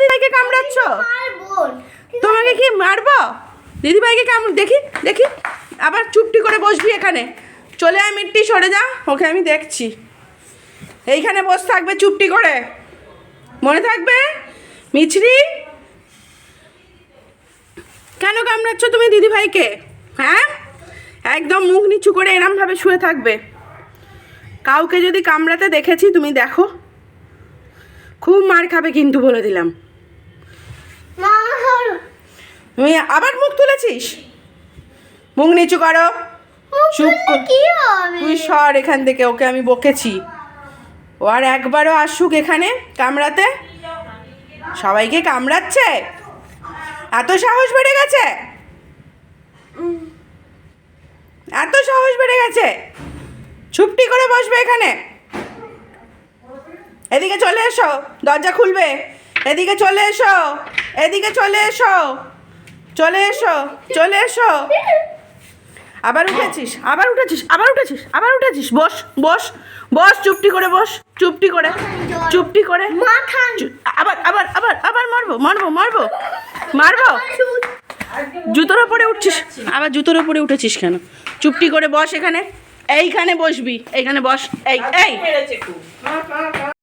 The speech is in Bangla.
দিদিভাইকে কামড়াচ্ছ? তোমাকে কি মারবো? দিদিভাইকে কামড় দেখি দেখি। আবার চুপটি করে বসবি এখানে। চলে আয় মিট্টি সরে যা। ওকে আমি দেখছি। এইখানে বস থাকবে চুপটি করে। মনে থাকবে? মিছরি? কেন কামড়াচ্ছ তুমি দিদিভাইকে? হ্যাঁ? একদম মুখ নিচু করে এরমভাবে শুয়ে থাকবে। কাউকে যদি কামড়াতে দেখেছি তুমি দেখো। খুব মার খাবে কিন্তু বলে দিলাম। তুমি আবার মুখ তুলেছিস? মুখ নিচু করো। চুপ তুই সর এখান থেকে ওকে আমি বকেছি। ও আর একবারও আসুক এখানে কামড়াতে। সবাইকে কামড়াচ্ছে? এত সাহস বেড়ে গেছে? এত সাহস বেড়ে গেছে? চুপটি করে বসবে এখানে। এদিকে চলে এসো দরজা খুলবে। এদিকে চলে এসো। এদিকে চলে এসো। চলে এসো চলে এসো। আবার উঠেছিস আবার উঠেছিস আবার উঠেছিস আবার উঠেছিস। বস বস বস চুপটি করে বস চুপটি করে চুপটি করে। আবার আবার আবার আবার মারবো মারবো মারবো মারবো। জুতোর ওপরে উঠছিস আবার জুতোর ওপরে উঠেছিস কেন? চুপটি করে বস এখানে এইখানে বসবি এইখানে বস এই এই।